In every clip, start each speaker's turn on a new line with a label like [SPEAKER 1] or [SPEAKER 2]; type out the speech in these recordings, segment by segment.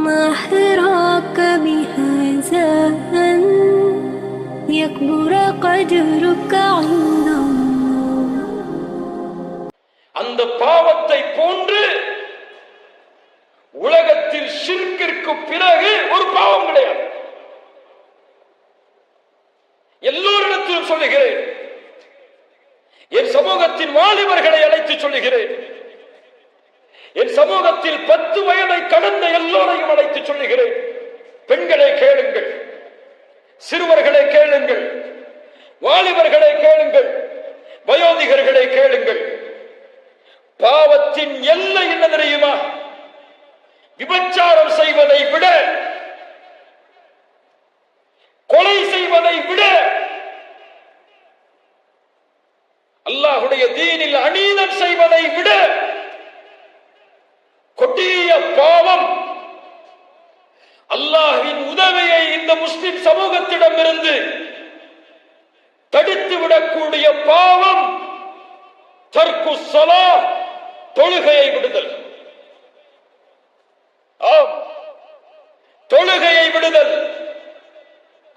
[SPEAKER 1] ما حراك بهذا أن يكبر قدرك عند الله
[SPEAKER 2] அந்த பாவத்தை போன்று உலகத்தில் ஷிர்கிற்கு பிறகு ஒரு பாவம் கிடையாது எல்லோரிடத்திலும் சொல்லுகிறேன் என் சமூகத்தின் வாலிபர்களை அழைத்து சொல்லுகிறேன் என் சமூகத்தில் பத்து வயதை கடந்த எல்லோரையும் அழைத்து சொல்லுகிறேன். பெண்களை கேளுங்கள். சிறுவர்களை கேளுங்கள். வாலிபர்களை கேளுங்கள். வயோதிகர்களை கேளுங்கள். பாவத்தின் எல்லை என்ன தெரியுமா? விபச்சாரம் செய்வதை விட கொலை செய்வதை விட அல்லாஹுடைய தீனில் அநீதம் செய்வதை விட கொடிய பாவம் அல்லாஹின் உதவியை இந்த முஸ்லிம் சமூகத்திடமிருந்து தடுத்து விடக்கூடிய பாவம் தர்க்கு தொழுகையை விடுதல். ஆம் தொழுகையை விடுதல்.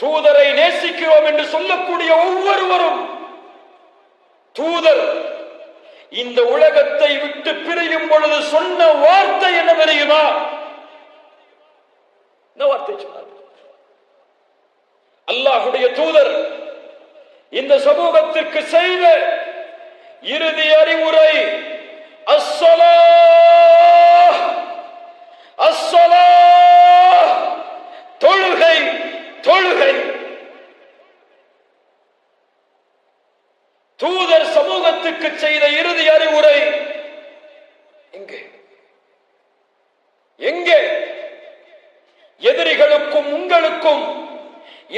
[SPEAKER 2] தூதரை நேசிக்கிறோம் என்று சொல்லக்கூடிய ஒவ்வொருவரும் தூதர். இந்த உலகத்தை விட்டு பிரியும் பொழுது சொன்ன வார்த்தை என்ன தெரியுமா? வார்த்தை சொன்னார் அல்லாஹுடைய தூதர் இந்த சமூகத்திற்கு செய்த இறுதி அறிவுரை அஸ்ஸலா அஸ்ஸலா தொழுகை தொழுகை. தூதர் சமூகத்துக்கு செய்த இறுதி அறிவுரை உங்களுக்கும்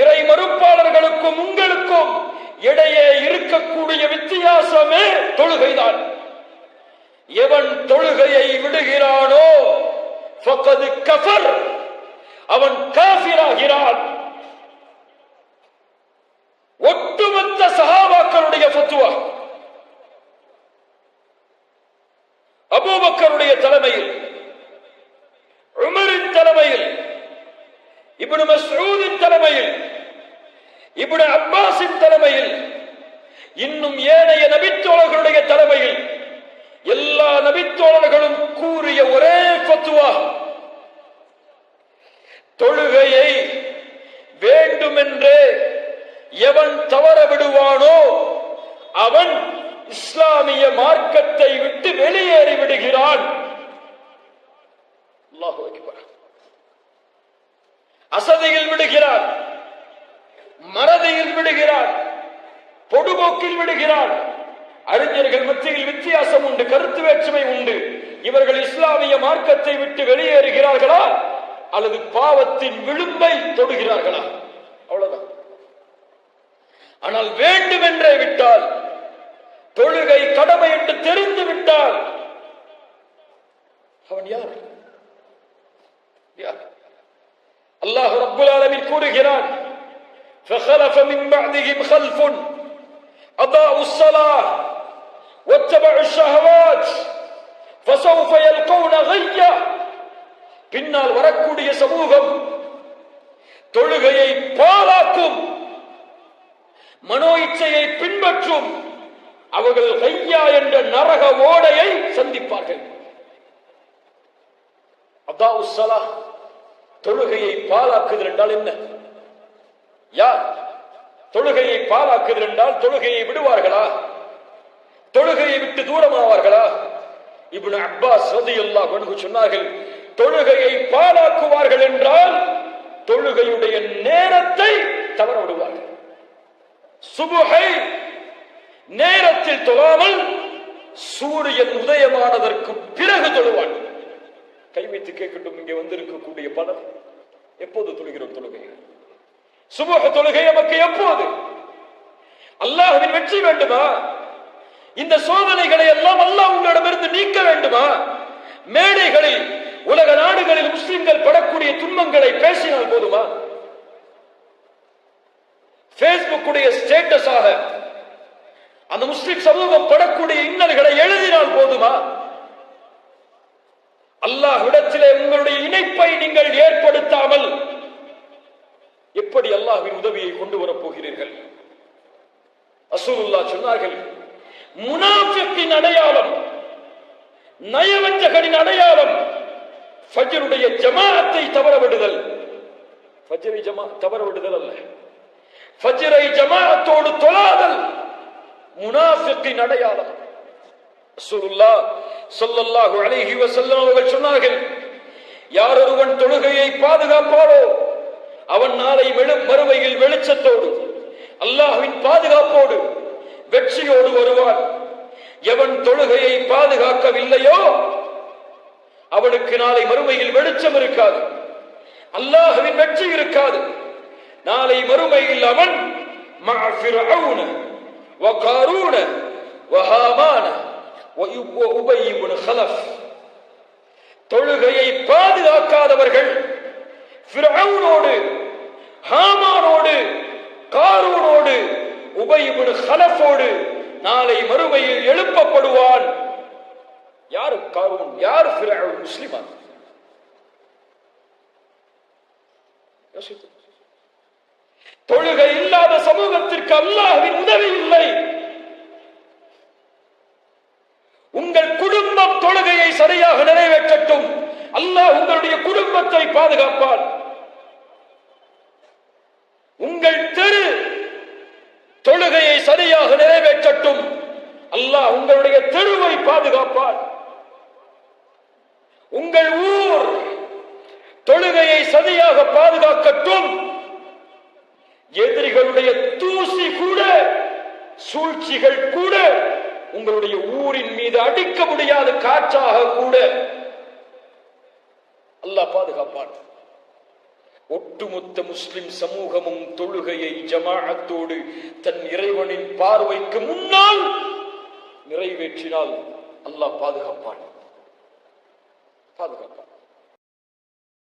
[SPEAKER 2] இறை மறுப்பாளர்களுக்கும் உங்களுக்கும் இடையே இருக்கக்கூடிய வித்தியாசமே தொழுகைதான். எவன் தொழுகையை விடுகிறானோ அவன் இப்படி மஸ்ஊதின் தலைமையில் இப்படி அப்பாஸின் தலைமையில் இன்னும் ஏனைய நபித்தோழர்களுடைய தலைமையில் எல்லா நபித்தோழர்களும் கூறிய ஒரே பத்துவா தொழுகையை வேண்டுமென்றே எவன் தவற விடுவானோ அவன் இஸ்லாமிய மார்க்கத்தை விட்டு வெளியேறி விடுகிறான் அல்லாஹு அக்பர். அசதியில் விடுகிறான் மறதியில் விடுகிறான் பொடுபோக்கில் விடுகிறான் அறிஞர்கள் மத்தியில் வித்தியாசம் உண்டு கருத்து வேற்றுமை உண்டு. இவர்கள் இஸ்லாமிய மார்க்கத்தை விட்டு வெளியேறுகிறார்களா அல்லது பாவத்தின் விளிம்பை தொடுகிறார்களா? அவ்வளவுதான். ஆனால் வேண்டுமென்றே விட்டால் தொழுகை கடமை என்று தெரிந்து விட்டால் அவன் யார்? அல்லாஹ் ரப்புல் ஆலமீன் கூறுகிறான் فخلف من بعدهم خلف أضاعوا الصلاة واتبعوا الشهوات فسوف يلقون غيا பின்னால் வரக்கூடிய சமூகம் தொழுகையை பாழாக்கும் மனோ இச்சையை பின்பற்றும் அவர்கள் கையா என்ற நரக ஓடையை சந்திப்பார்கள் அதாவு ஸலா தொழுகையை பாலாக்குதல் என்றால் என்ன? யார்? தொழுகையை பாலாக்குதல் என்றால் தொழுகையை விடுவார்களா? தொழுகையை விட்டு தூரமாவார்களா? இப்னு அப்பாஸ் ரலியல்லாஹு அன்ஹு சொன்னார்கள் தொழுகையை பாழாக்குவார்கள் என்றால் தொழுகையுடைய நேரத்தை தவற விடுவார்கள் சுபுகை நேரத்தில் தொழாமல் சூரியன் உதயமானதற்கு பிறகு தொழுவார்கள். கை வைத்து கேட்கட்டும் இங்கே வந்திருக்கக்கூடிய பலர். எப்போது தொழுகிறோம் தொழுகை? சுமூக தொழுகை நமக்கு எப்போது? அல்லாஹுவின் வெற்றி வேண்டுமா? இந்த சோதனைகளை எல்லாம் அல்லாஹ் உங்களிடமிருந்து நீக்க வேண்டுமா? மேடைகளில் உலக நாடுகளில் முஸ்லிம்கள் படக்கூடிய துன்பங்களை பேசினால் போதுமா? பேஸ்புக்குடைய ஸ்டேட்டஸாக அந்த முஸ்லிம் சமூகம் படக்கூடிய இன்னல்களை எழுதினால் போதுமா? அல்லாஹ்விடத்திலே உங்களுடைய இணைப்பை நீங்கள் ஏற்படுத்தாமல் எப்படி அல்லாஹ்வின் உதவியை கொண்டு வரப் போகிறீர்கள் அசூலுல்லா சொன்னார்கள் முனாஃபிக்கின் அடையாளம் நயவஞ்சகனின் அடையாளம் ஃபஜ்ருடைய ஜமாஅத்தை தவறவிடுதல். ஃபஜ்ரை ஜமா தவறவிடுதல் அல்ல. ஃபஜ்ரை ஜமாஅத்தோடு தொழாதல் முனாஃபிக்கின் அடையாளம். அசூலுல்லா சொல்லல்லாஹு அழகி வசல்லம் அவர்கள் சொன்னார்கள் யார் ஒருவன் தொழுகையை பாதுகாப்பாளோ அவன் நாளை வெளும் மறுமையில் வெளிச்சத்தோடு அல்லாஹுவின் பாதுகாப்போடு வெற்றியோடு வருவான். எவன் தொழுகையை பாதுகாக்கவில்லையோ அவனுக்கு நாளை மறுமையில் வெளிச்சம் இருக்காது. அல்லாஹுவின் வெற்றி இருக்காது. நாளை மறுமையில் அவன் மஅ ஃபிரௌன தொழுகையை பாதுகாக்காதவர்கள் ஃபிரௌனோடு ஹாமானோடு காரூனோடு உபயிபுன் ஹலஃபோடு நாளை மறுமையில் எழுப்பப்படுவான். யார் காரூன்? யார் ஃபிரௌன்? முஸ்லிமா? தொழுகை இல்லாத சமூகத்திற்கு அல்லாஹின் உதவி இல்லை உங்கள் குடும்பம் தொழுகையை சரியாக நிறைவேற்றட்டும். அல்லாஹ் உங்களுடைய குடும்பத்தை பாதுகாப்பார். உங்கள் தெரு தொழுகையை சரியாக நிறைவேற்றட்டும். அல்லாஹ் உங்களுடைய தெருவை பாதுகாப்பார். உங்கள் ஊர் தொழுகையை சரியாக பாதுகாக்கட்டும். எதிரிகளுடைய தூசி கூட சூழ்ச்சிகள் கூட உங்களுடைய ஊரின் மீது அடிக்க முடியாத காற்றாக கூட அல்லாஹ் பாதுகாப்பான். ஒட்டுமொத்த முஸ்லிம் சமூகமும் தொழுகையை ஜமாஅத்தோடு தன் இறைவனின் பார்வைக்கு முன்னால் நிறைவேற்றினால் அல்லாஹ் பாதுகாப்பான். பாதுகாப்பான்.